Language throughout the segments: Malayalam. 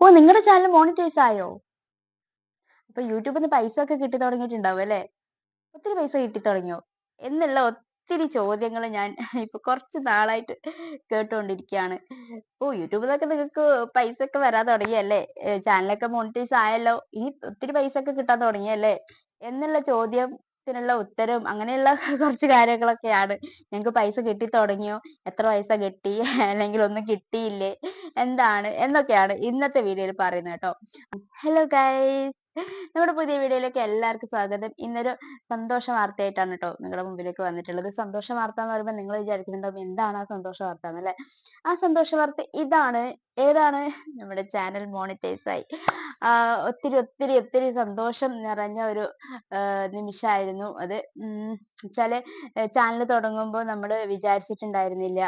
ഓ നിങ്ങളുടെ ചാനൽ മോണിറ്റൈസ് ആയോ? അപ്പൊ യൂട്യൂബിൽ നിന്ന് പൈസ ഒക്കെ കിട്ടി തുടങ്ങിയിട്ടുണ്ടാവും അല്ലെ? ഒത്തിരി പൈസ കിട്ടി തുടങ്ങിയോ? എന്നുള്ള ഒത്തിരി ചോദ്യങ്ങൾ ഞാൻ ഇപ്പൊ കുറച്ച് നാളായിട്ട് കേട്ടുകൊണ്ടിരിക്കുകയാണ് ഓ യൂട്യൂബിൽ നിന്നൊക്കെ നിങ്ങൾക്ക് പൈസ ഒക്കെ വരാൻ തുടങ്ങിയല്ലേ? ചാനലൊക്കെ മോണിറ്റൈസ് ആയല്ലോ. ഇനി ഒത്തിരി പൈസ ഒക്കെ കിട്ടാൻ തുടങ്ങിയല്ലേ? എന്നുള്ള ചോദ്യത്തിനുള്ള ഉത്തരം അങ്ങനെയുള്ള കുറച്ച് കാര്യങ്ങളൊക്കെയാണ്. ഞങ്ങൾക്ക് പൈസ കിട്ടി തുടങ്ങിയോ? എത്ര പൈസ കിട്ടി? അല്ലെങ്കിൽ ഒന്നും കിട്ടിയില്ലേ? എന്താണ്? എന്നൊക്കെയാണ് ഇന്നത്തെ വീഡിയോയിൽ പറയുന്നത് കേട്ടോ. ഹലോ ഗൈസ് നമ്മുടെ പുതിയ വീഡിയോയിലേക്ക് എല്ലാവർക്കും സ്വാഗതം. ഇന്നൊരു സന്തോഷ വാർത്തയായിട്ടാണ് കേട്ടോ നിങ്ങളുടെ മുമ്പിലേക്ക് വന്നിട്ടുള്ളത്. സന്തോഷ വാർത്ത എന്ന് പറയുമ്പോൾ നിങ്ങൾ വിചാരിക്കുന്നുണ്ടാവും എന്താണ് ആ സന്തോഷ വാർത്ത എന്നല്ലേ? ആ സന്തോഷ വാർത്ത ഇതാണ് ഏതാണ്? നമ്മുടെ ചാനൽ മോണിറ്റൈസ് ആയി. ഒത്തിരി ഒത്തിരി ഒത്തിരി സന്തോഷം നിറഞ്ഞ ഒരു നിമിഷമായിരുന്നു അത്. വെച്ചാൽ ചാനൽ തുടങ്ങുമ്പോൾ നമ്മൾ വിചാരിച്ചിട്ടുണ്ടായിരുന്നില്ല.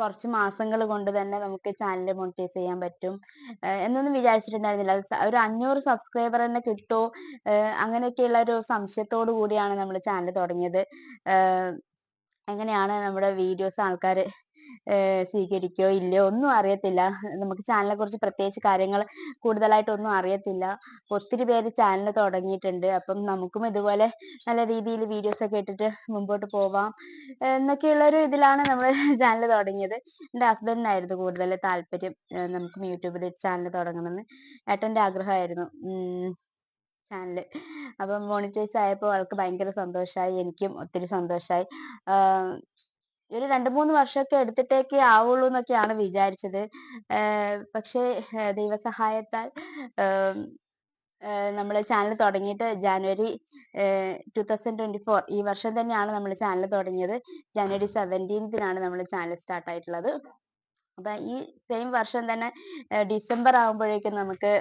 കുറച്ച് മാസങ്ങൾ കൊണ്ട് തന്നെ നമുക്ക് ചാനൽ മോണിറ്റൈസ് ചെയ്യാൻ പറ്റും. എന്നൊന്നും വിചാരിച്ചിട്ടുണ്ടായിരുന്നില്ല. ഒരു അഞ്ഞൂറ് സബ്സ്ക്രൈബർ തന്നെ കിട്ടുമോ അങ്ങനെയൊക്കെയുള്ള ഒരു സംശയത്തോടു കൂടിയാണ് നമ്മൾ ചാനൽ തുടങ്ങിയത്. എങ്ങനെയാണ് നമ്മുടെ വീഡിയോസ് ആൾക്കാർ സ്വീകരിക്കോ ഇല്ലയോ ഒന്നും അറിയത്തില്ല. നമുക്ക് ചാനലിനെ കുറിച്ച് പ്രത്യേകിച്ച് കാര്യങ്ങൾ കൂടുതലായിട്ട് ഒന്നും അറിയത്തില്ല ഒത്തിരി പേര് ചാനൽ തുടങ്ങിയിട്ടുണ്ട്. അപ്പം നമുക്കും ഇതുപോലെ നല്ല രീതിയിൽ വീഡിയോസ് ഒക്കെ ഇട്ടിട്ട് മുമ്പോട്ട് പോവാം. എന്നൊക്കെയുള്ള ഒരു ഇതിലാണ് നമ്മൾ ചാനൽ തുടങ്ങിയത്. എന്റെ ഹസ്ബൻഡിനായിരുന്നു കൂടുതൽ താല്പര്യം. നമുക്ക് യൂട്യൂബിൽ ചാനൽ തുടങ്ങണമെന്ന്. ഏട്ടന്റെ ആഗ്രഹമായിരുന്നു. ചാനൽ അപ്പം മോണിറ്റൈസ് ആയപ്പോൾ ആൾക്ക് ഭയങ്കര സന്തോഷമായി. എനിക്കും ഒത്തിരി സന്തോഷമായി. ഒരു രണ്ട് മൂന്ന് വർഷമൊക്കെ എടുത്തിട്ടേക്കേ ആവുള്ളൂ എന്നൊക്കെയാണ് വിചാരിച്ചത്. പക്ഷേ ദൈവസഹായത്താൽ നമ്മൾ ചാനൽ തുടങ്ങിയിട്ട് January two thousand twenty four ഈ വർഷം തന്നെയാണ് നമ്മൾ ചാനൽ തുടങ്ങിയത്. ജാനുവരി സെവന്റീൻത്തിനാണ് നമ്മൾ ചാനൽ സ്റ്റാർട്ട് ആയിട്ടുള്ളത് അപ്പൊ ഈ സെയിം വർഷം തന്നെ ഡിസംബർ ആകുമ്പോഴേക്കും നമുക്ക്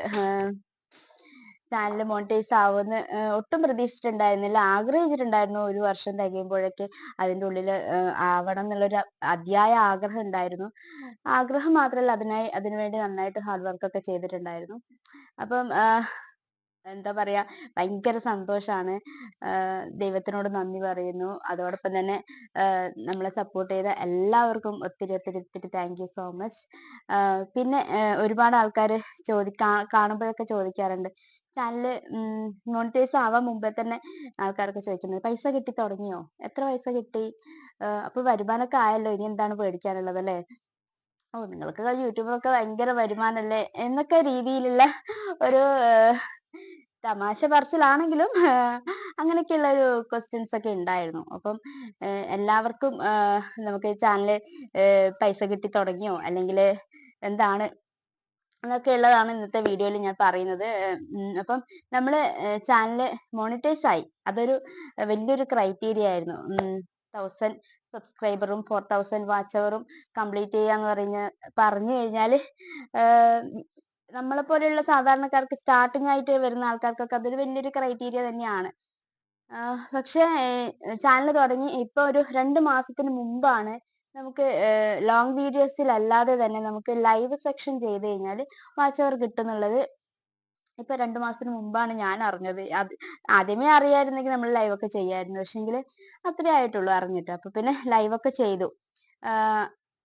ചാനൽ മോണിറ്റൈസ് ആവുമെന്ന് ഒട്ടും പ്രതീക്ഷിച്ചിട്ടുണ്ടായിരുന്നില്ല. ആഗ്രഹിച്ചിട്ടുണ്ടായിരുന്നു ഒരു വർഷം തികയുമ്പോഴേക്ക് അതിന്റെ ഉള്ളിൽ ആവണം എന്നുള്ളൊരു അതിയായ ആഗ്രഹം ഉണ്ടായിരുന്നു. ആഗ്രഹം മാത്രമല്ല അതിനായി അതിനുവേണ്ടി നന്നായിട്ട് ഹാർഡ് വർക്ക് ഒക്കെ ചെയ്തിട്ടുണ്ടായിരുന്നു. അപ്പം എന്താ പറയാ ഭയങ്കര സന്തോഷാണ്. ദൈവത്തിനോട് നന്ദി പറയുന്നു. അതോടൊപ്പം തന്നെ നമ്മളെ സപ്പോർട്ട് ചെയ്ത എല്ലാവർക്കും ഒത്തിരി ഒത്തിരി ഒത്തിരി താങ്ക് യു സോ മച്ച് പിന്നെ ഒരുപാട് ആൾക്കാർ ചോദിക്കാ കാണുമ്പോഴൊക്കെ ചോദിക്കാറുണ്ട്. ചാനൽ മോണിറ്റൈസ് ആവാൻ മുമ്പേ തന്നെ ആൾക്കാരൊക്കെ ചോദിക്കുന്നത് പൈസ കിട്ടി തുടങ്ങിയോ? എത്ര പൈസ കിട്ടി? അപ്പൊ വരുമാനമൊക്കെ ആയല്ലോ ഇനി എന്താണ് പേടിക്കാനുള്ളത് അല്ലേ? ഓ നിങ്ങൾക്ക് യൂട്യൂബിലൊക്കെ ഭയങ്കര വരുമാനല്ലേ എന്നൊക്കെ രീതിയിലുള്ള ഒരു തമാശ പറച്ചിലാണെങ്കിലും അങ്ങനെയൊക്കെയുള്ള ഒരു ക്വസ്റ്റ്യൻസ് ഒക്കെ ഉണ്ടായിരുന്നു. അപ്പം എല്ലാവർക്കും നമുക്ക് ചാനൽ പൈസ കിട്ടി തുടങ്ങിയോ? അല്ലെങ്കിൽ എന്താണ് എന്നൊക്കെ ഉള്ളതാണ് ഇന്നത്തെ വീഡിയോയിൽ ഞാൻ പറയുന്നത്. അപ്പം നമ്മൾ ചാനൽ മോണിറ്റൈസ് ആയി. അതൊരു വലിയൊരു ക്രൈറ്റീരിയ ആയിരുന്നു. തൗസൻഡ് സബ്സ്ക്രൈബറും ഫോർ തൗസൻഡ് വാച്ച് അവറും കംപ്ലീറ്റ് ചെയ്യാന്ന് പറഞ്ഞ പറഞ്ഞു കഴിഞ്ഞാൽ നമ്മളെ പോലെയുള്ള സാധാരണക്കാർക്ക് സ്റ്റാർട്ടിംഗ് ആയിട്ട് വരുന്ന ആൾക്കാർക്കൊക്കെ അതൊരു വലിയൊരു ക്രൈറ്റീരിയ തന്നെയാണ്. പക്ഷേ ചാനൽ തുടങ്ങി ഇപ്പൊ ഒരു രണ്ട് മാസത്തിന് മുമ്പാണ് നമുക്ക് ലോങ് വീഡിയോസിൽ അല്ലാതെ തന്നെ നമുക്ക് ലൈവ് സെക്ഷൻ ചെയ്ത് കഴിഞ്ഞാൽ വാച്ച് അവർ കിട്ടുന്നുള്ളത് ഇപ്പൊ രണ്ടു മാസത്തിന് മുമ്പാണ് ഞാൻ അറിഞ്ഞത്. ആദ്യമേ അറിയായിരുന്നെങ്കിൽ നമ്മൾ ലൈവ് ഒക്കെ ചെയ്യായിരുന്നു. പക്ഷെങ്കിൽ അത്രേ ആയിട്ടുള്ളൂ അറിഞ്ഞിട്ട്. അപ്പൊ പിന്നെ ലൈവ് ഒക്കെ ചെയ്തു.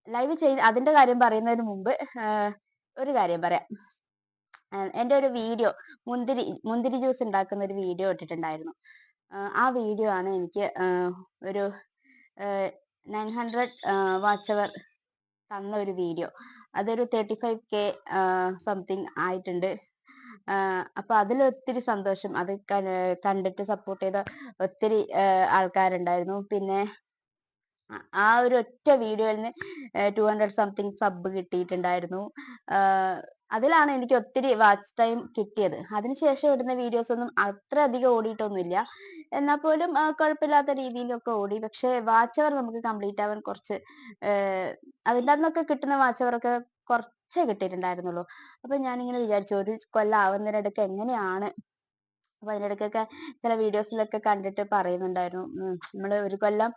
ലൈവ് ചെയ്ത് അതിന്റെ കാര്യം പറയുന്നതിന് മുമ്പ് ഒരു കാര്യം പറയാം. എന്റെ ഒരു വീഡിയോ മുന്തിരി മുന്തിരി ജ്യൂസ് ഉണ്ടാക്കുന്ന ഒരു വീഡിയോ ഇട്ടിട്ടുണ്ടായിരുന്നു. ആ വീഡിയോ ആണ് എനിക്ക് ഒരു നയൻ ഹൺഡ്രഡ് വാച്ച് അവർ തന്ന ഒരു വീഡിയോ. അതൊരു തേർട്ടി ഫൈവ് കെ സംതിങ് ആയിട്ടുണ്ട്. അപ്പൊ അതിൽ ഒത്തിരി സന്തോഷം. അത് കണ്ടിട്ട് സപ്പോർട്ട് ചെയ്ത ഒത്തിരി ആൾക്കാരുണ്ടായിരുന്നു. പിന്നെ ആ ഒരു ഒറ്റ വീഡിയോയിൽ നിന്ന് ടു ഹൺഡ്രഡ് സംതിങ് സബ് കിട്ടിയിട്ടുണ്ടായിരുന്നു. അതിലാണ് എനിക്ക് ഒത്തിരി വാച്ച് ടൈം കിട്ടിയത്. അതിനുശേഷം ഇടുന്ന വീഡിയോസ് ഒന്നും അത്ര അധികം ഓടിയിട്ടൊന്നുമില്ല. എന്നാൽ പോലും കുഴപ്പമില്ലാത്ത രീതിയിലൊക്കെ ഓടി. പക്ഷെ വാച്ച് അവർ നമുക്ക് കംപ്ലീറ്റ് ആവാൻ കുറച്ച് അതിന്റെ അന്നൊക്കെ കിട്ടുന്ന വാച്ച് ഒക്കെ കുറച്ചേ കിട്ടിയിട്ടുണ്ടായിരുന്നുള്ളൂ. അപ്പൊ ഞാനിങ്ങനെ വിചാരിച്ചു ഒരു കൊല്ലം ആവുന്നതിനിടയ്ക്ക് എങ്ങനെയാണ്? അപ്പൊ അതിനിടയ്ക്കൊക്കെ ചില വീഡിയോസിലൊക്കെ കണ്ടിട്ട് പറയുന്നുണ്ടായിരുന്നു നമ്മൾ ഒരു കൊല്ലം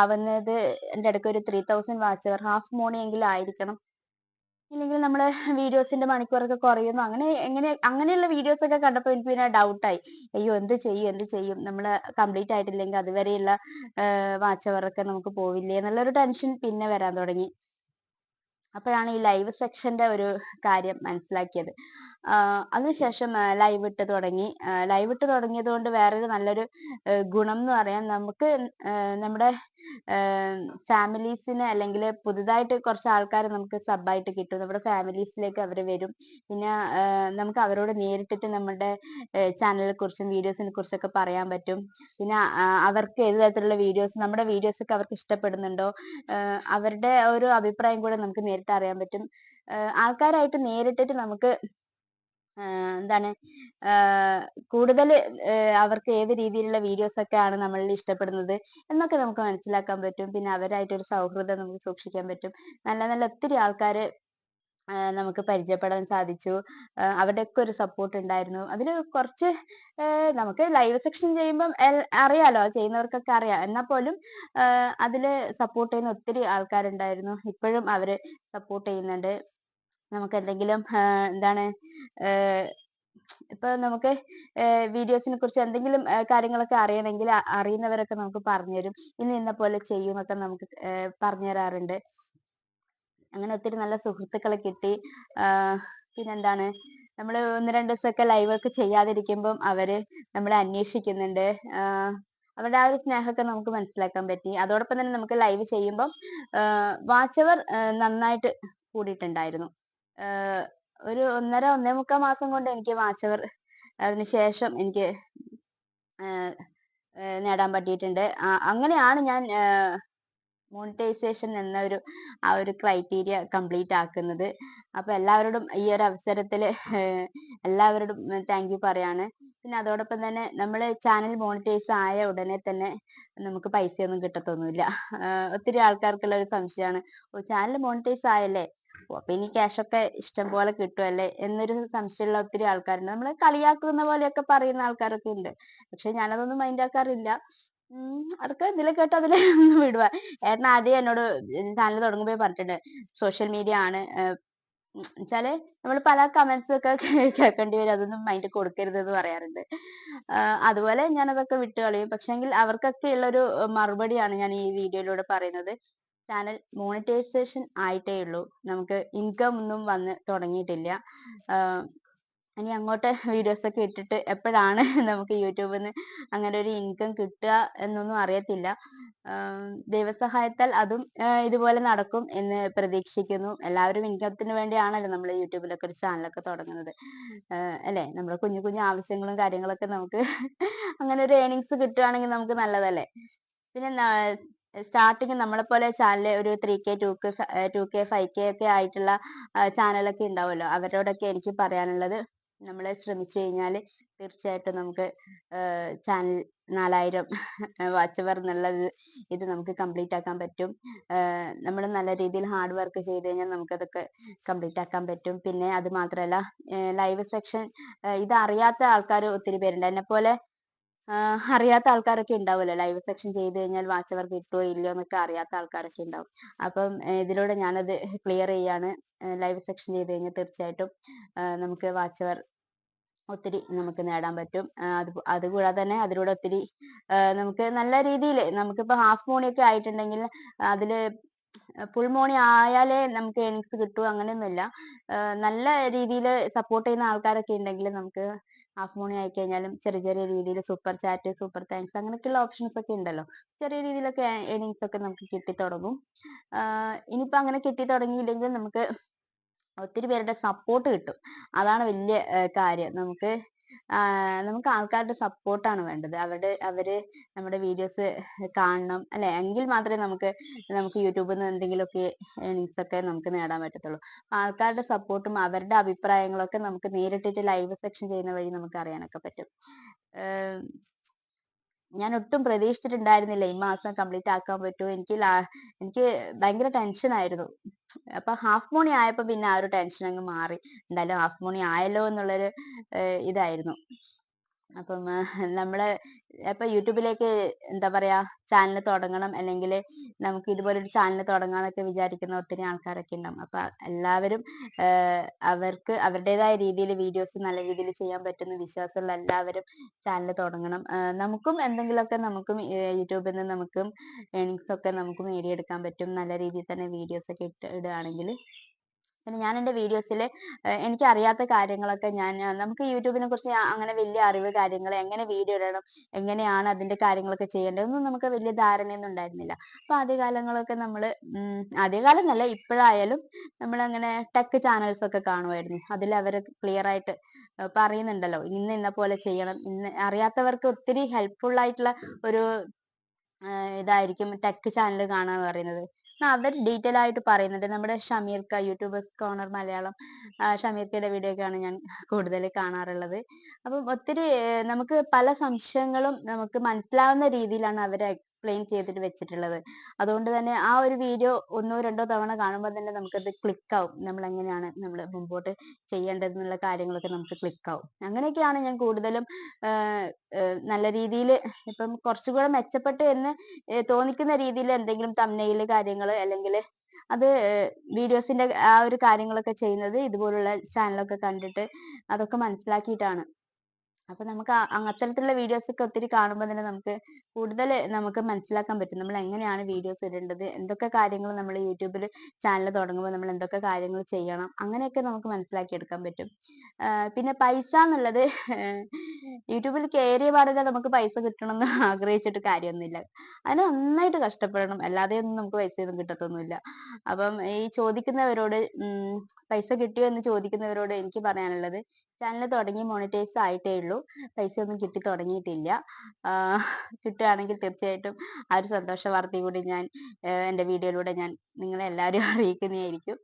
ആവുന്നത് എന്റെ ഇടയ്ക്ക് ഒരു three thousand watch hour half morning എങ്കിലും ആയിരിക്കണം. ഇല്ലെങ്കിൽ നമ്മുടെ വീഡിയോസിന്റെ മണിക്കൂറൊക്കെ കുറയുന്നു. അങ്ങനെ എങ്ങനെ അങ്ങനെയുള്ള വീഡിയോസ് ഒക്കെ കണ്ടപ്പോൾ എനിക്ക് പിന്നെ ഡൗട്ട് ആയി അയ്യോ എന്ത് ചെയ്യും എന്ത് ചെയ്യും? നമ്മൾ കംപ്ലീറ്റ് ആയിട്ടില്ലെങ്കിൽ അതുവരെയുള്ള വാച്ച് അവർ ഒക്കെ നമുക്ക് പോവില്ലേ? എന്നുള്ളൊരു ടെൻഷൻ പിന്നെ വരാൻ തുടങ്ങി. അപ്പോഴാണ് ഈ ലൈവ് സെക്ഷന്റെ ഒരു കാര്യം മനസ്സിലാക്കിയത്. അതിനുശേഷം ലൈവ് ഇട്ട് തുടങ്ങി. ലൈവ് ഇട്ട് തുടങ്ങിയത് കൊണ്ട് വേറൊരു നല്ലൊരു ഗുണം എന്ന് പറയാൻ നമുക്ക് നമ്മുടെ ഫാമിലീസിന് അല്ലെങ്കിൽ പുതുതായിട്ട് കുറച്ച് ആൾക്കാരെ നമുക്ക് സബായിട്ട് കിട്ടും. നമ്മുടെ ഫാമിലീസിലേക്ക് അവർ വരും. പിന്നെ നമുക്ക് അവരോട് നേരിട്ടിട്ട് നമ്മുടെ ചാനലിനെ കുറിച്ചും വീഡിയോസിനെ കുറിച്ചൊക്കെ പറയാൻ പറ്റും. പിന്നെ അവർക്ക് ഏത് തരത്തിലുള്ള വീഡിയോസ് നമ്മുടെ വീഡിയോസ് ഒക്കെ അവർക്ക് ഇഷ്ടപ്പെടുന്നുണ്ടോ? അവരുടെ ഒരു അഭിപ്രായം കൂടെ നമുക്ക് നേരിട്ട് അറിയാൻ പറ്റും. ആൾക്കാരായിട്ട് നേരിട്ടിട്ട് നമുക്ക് എന്താണ് കൂടുതൽ അവർക്ക് ഏത് രീതിയിലുള്ള വീഡിയോസ് ഒക്കെ ആണ് നമ്മളിൽ ഇഷ്ടപ്പെടുന്നത് എന്നൊക്കെ നമുക്ക് മനസ്സിലാക്കാൻ പറ്റും. പിന്നെ അവരായിട്ട് ഒരു സൗഹൃദം നമുക്ക് സൂക്ഷിക്കാൻ പറ്റും. നല്ല നല്ല ഒത്തിരി നമുക്ക് പരിചയപ്പെടാൻ സാധിച്ചു. അവരുടെയൊക്കെ ഒരു സപ്പോർട്ട് ഉണ്ടായിരുന്നു. അതിൽ കുറച്ച് നമുക്ക് ലൈവ് സെക്ഷൻ ചെയ്യുമ്പം അറിയാലോ ചെയ്യുന്നവർക്കൊക്കെ അറിയാം. എന്നാൽ പോലും അതിൽ സപ്പോർട്ട് ചെയ്യുന്ന ഒത്തിരി ആൾക്കാരുണ്ടായിരുന്നു. ഇപ്പോഴും അവർ സപ്പോർട്ട് ചെയ്യുന്നുണ്ട്. നമുക്ക് എന്തെങ്കിലും എന്താണ് ഇപ്പൊ നമുക്ക് വീഡിയോസിനെ കുറിച്ച് എന്തെങ്കിലും കാര്യങ്ങളൊക്കെ അറിയണമെങ്കിൽ അറിയുന്നവരൊക്കെ നമുക്ക് പറഞ്ഞുതരും. ഇന്ന ഇന്ന് പോലെ ചെയ്യും എന്നൊക്കെ നമുക്ക് പറഞ്ഞു തരാറുണ്ട് അങ്ങനെ ഒത്തിരി നല്ല സുഹൃത്തുക്കളെ കിട്ടി. പിന്നെന്താണ്? നമ്മൾ ഒന്ന് രണ്ട് ദിവസമൊക്കെ ലൈവ് ഒക്കെ ചെയ്യാതിരിക്കുമ്പം അവർ നമ്മളെ അന്വേഷിക്കുന്നുണ്ട്. അവരുടെ ആ ഒരു സ്നേഹമൊക്കെ നമുക്ക് മനസ്സിലാക്കാൻ പറ്റി. അതോടൊപ്പം തന്നെ നമുക്ക് ലൈവ് ചെയ്യുമ്പം വാച്ചവർ നന്നായിട്ട് കൂടിയിട്ടുണ്ടായിരുന്നു. ഒരു ഒന്നര ഒന്നേ മുക്കാൽ മാസം കൊണ്ട് എനിക്ക് വാച്ചവർ അതിനുശേഷം എനിക്ക് നേടാൻ പറ്റിയിട്ടുണ്ട്. അങ്ങനെയാണ് ഞാൻ മോണിറ്റൈസേഷൻ എന്ന ഒരു ആ ഒരു ക്രൈറ്റീരിയ കംപ്ലീറ്റ് ആക്കുന്നത്. അപ്പൊ എല്ലാവരോടും ഈ ഒരു അവസരത്തിൽ എല്ലാവരോടും താങ്ക് യു പറയാണ്. പിന്നെ അതോടൊപ്പം തന്നെ നമ്മൾ ചാനൽ മോണിറ്റൈസ് ആയ ഉടനെ തന്നെ നമുക്ക് പൈസയൊന്നും കിട്ടത്തൊന്നുമില്ല. ഒത്തിരി ആൾക്കാർക്കുള്ള ഒരു സംശയമാണ്. ചാനൽ മോണിറ്റൈസ് ആയല്ലേ? അപ്പൊ ഇനി ഒക്കെ ഇഷ്ടം പോലെ കിട്ടുമല്ലേ എന്നൊരു സംശയമുള്ള ഒത്തിരി ആൾക്കാരുണ്ട്. നമ്മൾ കളിയാക്കുന്ന പോലെയൊക്കെ പറയുന്ന ആൾക്കാരൊക്കെ ഉണ്ട്. പക്ഷെ ഞാനതൊന്നും മൈൻഡ് ആക്കാറില്ല. അതൊക്കെ ഇതിലെ കേട്ട് അതിൽ വിടുക ഏട്ടൻ ആദ്യം എന്നോട് ചാനൽ തുടങ്ങുമ്പോൾ പറഞ്ഞിട്ടുണ്ട് സോഷ്യൽ മീഡിയ ആണ്. വെച്ചാൽ നമ്മൾ പല കമന്റ്സ് ഒക്കെ കേൾക്കേണ്ടി വരും. അതൊന്നും മൈൻഡ് കൊടുക്കരുത് എന്ന് പറയാറുണ്ട്. അതുപോലെ ഞാൻ അതൊക്കെ വിട്ടു കളയും. പക്ഷെങ്കിൽ അവർക്കൊക്കെ ഉള്ളൊരു മറുപടിയാണ് ഞാൻ ഈ വീഡിയോയിലൂടെ പറയുന്നത്. ചാനൽ മോണിറ്റൈസേഷൻ ആയിട്ടേ ഉള്ളൂ നമുക്ക് ഇൻകം ഒന്നും വന്ന് തുടങ്ങിയിട്ടില്ല. ഇനി അങ്ങോട്ട് വീഡിയോസ് ഒക്കെ ഇട്ടിട്ട് എപ്പോഴാണ് നമുക്ക് യൂട്യൂബിൽ നിന്ന് അങ്ങനെ ഒരു ഇൻകം കിട്ടുക എന്നൊന്നും അറിയത്തില്ല. ദൈവസഹായത്താൽ അതും ഇതുപോലെ നടക്കും എന്ന് പ്രതീക്ഷിക്കുന്നു. എല്ലാവരും ഇൻകത്തിന് വേണ്ടിയാണല്ലോ നമ്മൾ യൂട്യൂബിലൊക്കെ ഒരു ചാനലൊക്കെ തുടങ്ങുന്നത്. അല്ലേ? നമ്മുടെ കുഞ്ഞു കുഞ്ഞു ആവശ്യങ്ങളും കാര്യങ്ങളൊക്കെ നമുക്ക് അങ്ങനെ ഒരു ഏണിങ്സ് കിട്ടുകയാണെങ്കിൽ നമുക്ക് നല്ലതല്ലേ? പിന്നെ സ്റ്റാർട്ടിങ് നമ്മളെ പോലെ ചാനൽ ഒരു three K two K two K five K ഒക്കെ ആയിട്ടുള്ള ചാനലൊക്കെ ഉണ്ടാവുമല്ലോ. അവരോടൊക്കെ എനിക്ക് പറയാനുള്ളത് നമ്മൾ ശ്രമിച്ചു കഴിഞ്ഞാൽ തീർച്ചയായിട്ടും നമുക്ക് ചാനൽ നാലായിരം വാച്ചവർ എന്നുള്ളത് ഇത് നമുക്ക് കംപ്ലീറ്റ് ആക്കാൻ പറ്റും. നമ്മൾ നല്ല രീതിയിൽ ഹാർഡ് വർക്ക് ചെയ്ത് കഴിഞ്ഞാൽ നമുക്കതൊക്കെ കംപ്ലീറ്റ് ആക്കാൻ പറ്റും. പിന്നെ അത് മാത്രമല്ല ലൈവ് സെക്ഷൻ ഇത് അറിയാത്ത ആൾക്കാർ ഒത്തിരി പേരുണ്ട്. എന്നെ പോലെ അറിയാത്ത ആൾക്കാരൊക്കെ ഉണ്ടാവുമല്ലോ? ലൈവ് സെക്ഷൻ ചെയ്ത് കഴിഞ്ഞാൽ വാച്ച് കിട്ടുമോ ഇല്ലയോ എന്നൊക്കെ അറിയാത്ത ആൾക്കാരൊക്കെ ഉണ്ടാവും. അപ്പം ഇതിലൂടെ ഞാനത് ക്ലിയർ ചെയ്യാണ്. ലൈവ് സെക്ഷൻ ചെയ്ത് കഴിഞ്ഞാൽ തീർച്ചയായിട്ടും നമുക്ക് വാച്ച് ഒത്തിരി നമുക്ക് നേടാൻ പറ്റും. അത് അതുകൂടാതെ തന്നെ അതിലൂടെ ഒത്തിരി നമുക്ക് നല്ല രീതിയിൽ നമുക്കിപ്പോൾ ഹാഫ് മോണിയൊക്കെ ആയിട്ടുണ്ടെങ്കിൽ അതിൽ ഫുൾ മോണി ആയാലേ നമുക്ക് ഏണിങ്സ് കിട്ടൂ അങ്ങനെയൊന്നുമില്ല. നല്ല രീതിയിൽ സപ്പോർട്ട് ചെയ്യുന്ന ആൾക്കാരൊക്കെ ഉണ്ടെങ്കിൽ നമുക്ക് ഹാഫ് മോണി ആയി കഴിഞ്ഞാലും ചെറിയ ചെറിയ രീതിയിൽ സൂപ്പർ ചാറ്റ് സൂപ്പർ താങ്ക്സ് അങ്ങനെയൊക്കെയുള്ള ഓപ്ഷൻസ് ഒക്കെ ഉണ്ടല്ലോ. ചെറിയ രീതിയിലൊക്കെ ഏണിങ്സ് ഒക്കെ നമുക്ക് കിട്ടി തുടങ്ങും ഇനിയിപ്പോൾ അങ്ങനെ കിട്ടി തുടങ്ങിയില്ലെങ്കിൽ നമുക്ക് ഒത്തിരി പേരുടെ സപ്പോർട്ട് കിട്ടും. അതാണ് വലിയ കാര്യം. നമുക്ക് നമുക്ക് ആൾക്കാരുടെ സപ്പോർട്ടാണ് വേണ്ടത്. അവരുടെ അവർ നമ്മുടെ വീഡിയോസ് കാണണം അല്ലെ? എങ്കിൽ മാത്രമേ നമുക്ക് നമുക്ക് യൂട്യൂബിൽ നിന്ന് എന്തെങ്കിലുമൊക്കെ ഏണിങ്സ് ഒക്കെ നമുക്ക് നേടാൻ പറ്റത്തുള്ളൂ. ആൾക്കാരുടെ സപ്പോർട്ടും അവരുടെ അഭിപ്രായങ്ങളൊക്കെ നമുക്ക് നേരിട്ടിട്ട് ലൈവ് സെക്ഷൻ ചെയ്യുന്ന വഴി നമുക്ക് അറിയാനൊക്കെ പറ്റും. ഞാൻ ഒട്ടും പ്രതീക്ഷിച്ചിട്ടുണ്ടായിരുന്നില്ല ഈ മാസം കംപ്ലീറ്റ് ആക്കാൻ പറ്റുമോ എനിക്ക് എനിക്ക് ഭയങ്കര ടെൻഷൻ ആയിരുന്നു. അപ്പൊ ഹാഫ് മോണി ആയപ്പോ പിന്നെ ആ ഒരു ടെൻഷൻ അങ്ങ് മാറി. എന്തായാലും ഹാഫ് മോണി ആയല്ലോ എന്നുള്ളൊരു ഇതായിരുന്നു. അപ്പം നമ്മൾ ഇപ്പൊ യൂട്യൂബിലേക്ക് എന്താ പറയാ ചാനൽ തുടങ്ങണം. അല്ലെങ്കിൽ നമുക്ക് ഇതുപോലൊരു ചാനൽ തുടങ്ങാന്നൊക്കെ വിചാരിക്കുന്ന ഒത്തിരി ആൾക്കാരൊക്കെ ഉണ്ടാവും. അപ്പൊ എല്ലാവരും അവർക്ക് അവരുടേതായ രീതിയിൽ വീഡിയോസ് നല്ല രീതിയിൽ ചെയ്യാൻ പറ്റുന്ന വിശ്വാസമുള്ള എല്ലാവരും ചാനൽ തുടങ്ങണം. നമുക്കും എന്തെങ്കിലുമൊക്കെ നമുക്കും യൂട്യൂബിൽ നിന്ന് നമുക്കും ഏണിങ്സ് ഒക്കെ നമുക്ക് നേടിയെടുക്കാൻ പറ്റും. നല്ല രീതിയിൽ തന്നെ വീഡിയോസ് ഒക്കെ ഇട്ട് ഇടുകയാണെങ്കിൽ പിന്നെ ഞാൻ എന്റെ വീഡിയോസിൽ എനിക്ക് അറിയാത്ത കാര്യങ്ങളൊക്കെ ഞാൻ നമുക്ക് യൂട്യൂബിനെ കുറിച്ച് അങ്ങനെ വലിയ അറിവ് കാര്യങ്ങൾ എങ്ങനെ വീഡിയോ ഇടണം എങ്ങനെയാണ് അതിന്റെ കാര്യങ്ങളൊക്കെ ചെയ്യേണ്ടത് ഒന്നും നമുക്ക് വലിയ ധാരണയൊന്നും ഉണ്ടായിരുന്നില്ല. അപ്പൊ ആദ്യകാലങ്ങളൊക്കെ നമ്മൾ ആദ്യകാലം എന്നല്ല ഇപ്പോഴായാലും നമ്മൾ അങ്ങനെ ടെക് ചാനൽസ് ഒക്കെ കാണുമായിരുന്നു അതിൽ അവർ ക്ലിയർ ആയിട്ട് പറയുന്നുണ്ടല്ലോ ഇന്ന് ഇന്ന പോലെ ചെയ്യണം ഇന്ന് അറിയാത്തവർക്ക് ഒത്തിരി ഹെൽപ്ഫുൾ ആയിട്ടുള്ള ഒരു ഇതായിരിക്കും ടെക് ചാനൽ കാണുക എന്ന് പറയുന്നത്. അവർ ഡീറ്റെയിൽ ആയിട്ട് പറയുന്നുണ്ട്. നമ്മുടെ ഷമീർക്ക യൂട്യൂബ് കോർണർ മലയാളം ഷമീർക്കയുടെ വീഡിയോ ഒക്കെയാണ് ഞാൻ കൂടുതൽ കാണാറുള്ളത്. അപ്പം ഒത്തിരി നമുക്ക് പല സംശയങ്ങളും നമുക്ക് മനസ്സിലാവുന്ന രീതിയിലാണ് അവർ എക്സ്പ്ലെയിൻ ചെയ്തിട്ട് വെച്ചിട്ടുള്ളത്. അതുകൊണ്ട് തന്നെ ആ ഒരു വീഡിയോ ഒന്നോ രണ്ടോ തവണ കാണുമ്പോൾ തന്നെ നമുക്കത് ക്ലിക്ക് ആവും. നമ്മൾ എങ്ങനെയാണ് നമ്മൾ മുമ്പോട്ട് ചെയ്യേണ്ടത് എന്നുള്ള കാര്യങ്ങളൊക്കെ നമുക്ക് ക്ലിക്ക് ആവും. അങ്ങനെയൊക്കെയാണ് ഞാൻ കൂടുതലും നല്ല രീതിയിൽ ഇപ്പം കുറച്ചുകൂടെ മെച്ചപ്പെട്ടു എന്ന് തോന്നിക്കുന്ന രീതിയിൽ എന്തെങ്കിലും തമ്മനയിൽ കാര്യങ്ങൾ അല്ലെങ്കിൽ അത് വീഡിയോസിന്റെ ആ ഒരു കാര്യങ്ങളൊക്കെ ചെയ്യുന്നത് ഇതുപോലുള്ള ചാനലൊക്കെ കണ്ടിട്ട് അതൊക്കെ മനസ്സിലാക്കിയിട്ടാണ്. അപ്പൊ നമുക്ക് അത്തരത്തിലുള്ള വീഡിയോസ് ഒക്കെ ഒത്തിരി കാണുമ്പോൾ തന്നെ നമുക്ക് കൂടുതൽ നമുക്ക് മനസ്സിലാക്കാൻ പറ്റും. നമ്മൾ എങ്ങനെയാണ് വീഡിയോസ് ഇടേണ്ടത്? എന്തൊക്കെ കാര്യങ്ങൾ നമ്മൾ യൂട്യൂബിൽ ചാനൽ തുടങ്ങുമ്പോൾ നമ്മൾ എന്തൊക്കെ കാര്യങ്ങൾ ചെയ്യണം? അങ്ങനെയൊക്കെ നമുക്ക് മനസ്സിലാക്കി എടുക്കാൻ പറ്റും. പിന്നെ പൈസ എന്നുള്ളത് യൂട്യൂബിൽ കയറിയ പാടില്ല നമുക്ക് പൈസ കിട്ടണം എന്ന് ആഗ്രഹിച്ചിട്ട് കാര്യമൊന്നുമില്ല. അതിന് നന്നായിട്ട് കഷ്ടപ്പെടണം. അല്ലാതെ ഒന്നും നമുക്ക് പൈസ ഒന്നും കിട്ടത്തൊന്നുമില്ല. അപ്പം ഈ ചോദിക്കുന്നവരോട് പൈസ കിട്ടിയോ എന്ന് ചോദിക്കുന്നവരോട് എനിക്ക് പറയാനുള്ളത് ചാനൽ തുടങ്ങി മോണിറ്റൈസ് ആയിട്ടേ ഉള്ളൂ. പൈസ ഒന്നും കിട്ടി തുടങ്ങിയിട്ടില്ല. കിട്ടുകയാണെങ്കിൽ തീർച്ചയായിട്ടും ആ ഒരു സന്തോഷ വാർത്തയും കൂടി ഞാൻ എന്റെ വീഡിയോയിലൂടെ ഞാൻ നിങ്ങളെ എല്ലാവരും അറിയിക്കുന്നതായിരിക്കും.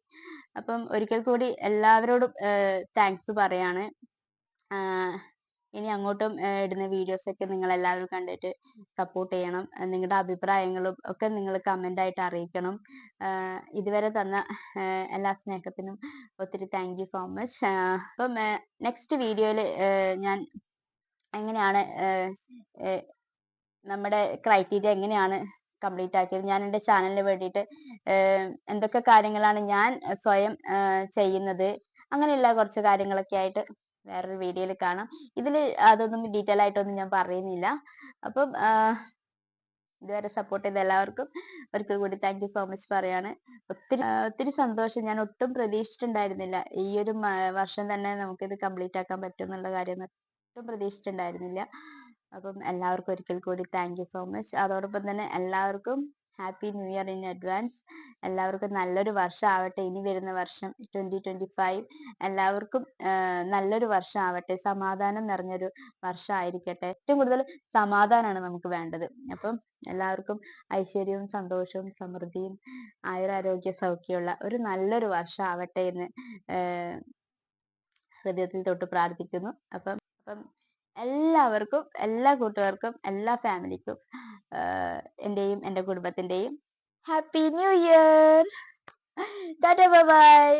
അപ്പം ഒരിക്കൽ കൂടി എല്ലാവരോടും താങ്ക്സ് പറയാണ്. ഇനി അങ്ങോട്ടും ഇടുന്ന വീഡിയോസ് ഒക്കെ നിങ്ങൾ എല്ലാവരും കണ്ടിട്ട് സപ്പോർട്ട് ചെയ്യണം. നിങ്ങളുടെ അഭിപ്രായങ്ങളും ഒക്കെ നിങ്ങൾ കമന്റ് ആയിട്ട് അറിയിക്കണം. ഇതുവരെ തന്ന എല്ലാ സ്നേഹത്തിനും ഒത്തിരി താങ്ക് സോ മച്ച് അപ്പം നെക്സ്റ്റ് വീഡിയോയിൽ ഞാൻ എങ്ങനെയാണ് നമ്മുടെ ക്രൈറ്റീരിയ എങ്ങനെയാണ് കംപ്ലീറ്റ് ആക്കിയത്? ഞാൻ എന്റെ ചാനലിന് വേണ്ടിയിട്ട് എന്തൊക്കെ കാര്യങ്ങളാണ് ഞാൻ സ്വയം ചെയ്യുന്നത്? അങ്ങനെയുള്ള കുറച്ച് കാര്യങ്ങളൊക്കെ ആയിട്ട് വേറൊരു വീഡിയോയിൽ കാണാം. ഇതിൽ അതൊന്നും ഡീറ്റെയിൽ ആയിട്ടൊന്നും ഞാൻ പറയുന്നില്ല. അപ്പം ഇതുവരെ സപ്പോർട്ട് ചെയ്ത എല്ലാവർക്കും ഒരിക്കൽ കൂടി താങ്ക് യു സോ മച്ച് പറയാണ്. ഒത്തിരി ഒത്തിരി സന്തോഷം. ഞാൻ ഒട്ടും പ്രതീക്ഷിച്ചിട്ടുണ്ടായിരുന്നില്ല. ഈ ഒരു വർഷം തന്നെ നമുക്ക് ഇത് കംപ്ലീറ്റ് ആക്കാൻ പറ്റും എന്നുള്ള കാര്യം ഒട്ടും പ്രതീക്ഷിച്ചിട്ടുണ്ടായിരുന്നില്ല. അപ്പം എല്ലാവർക്കും ഒരിക്കൽ കൂടി താങ്ക് യു സോ മച്ച് അതോടൊപ്പം തന്നെ എല്ലാവർക്കും happy new year in advance എല്ലാവർക്കും നല്ലൊരു വർഷം ആവട്ടെ ഇനി വരുന്ന വർഷം ട്വന്റി ട്വന്റി ഫൈവ് എല്ലാവർക്കും നല്ലൊരു വർഷം ആവട്ടെ സമാധാനം നിറഞ്ഞൊരു വർഷം ആയിരിക്കട്ടെ ഏറ്റവും കൂടുതൽ സമാധാനമാണ് നമുക്ക് വേണ്ടത്. അപ്പം എല്ലാവർക്കും ഐശ്വര്യവും സന്തോഷവും സമൃദ്ധിയും ആയുരാരോഗ്യ സൗഖ്യമുള്ള ഒരു നല്ലൊരു വർഷം ആവട്ടെ എന്ന് ഹൃദയത്തിൽ തൊട്ട് പ്രാർത്ഥിക്കുന്നു. അപ്പം അപ്പം എല്ലാവർക്കും എല്ലാ കൂട്ടുകാർക്കും എല്ലാ ഫാമിലിക്കും എന്റെയും എന്റെ കുടുംബത്തിന്റെയും happy new year tata bye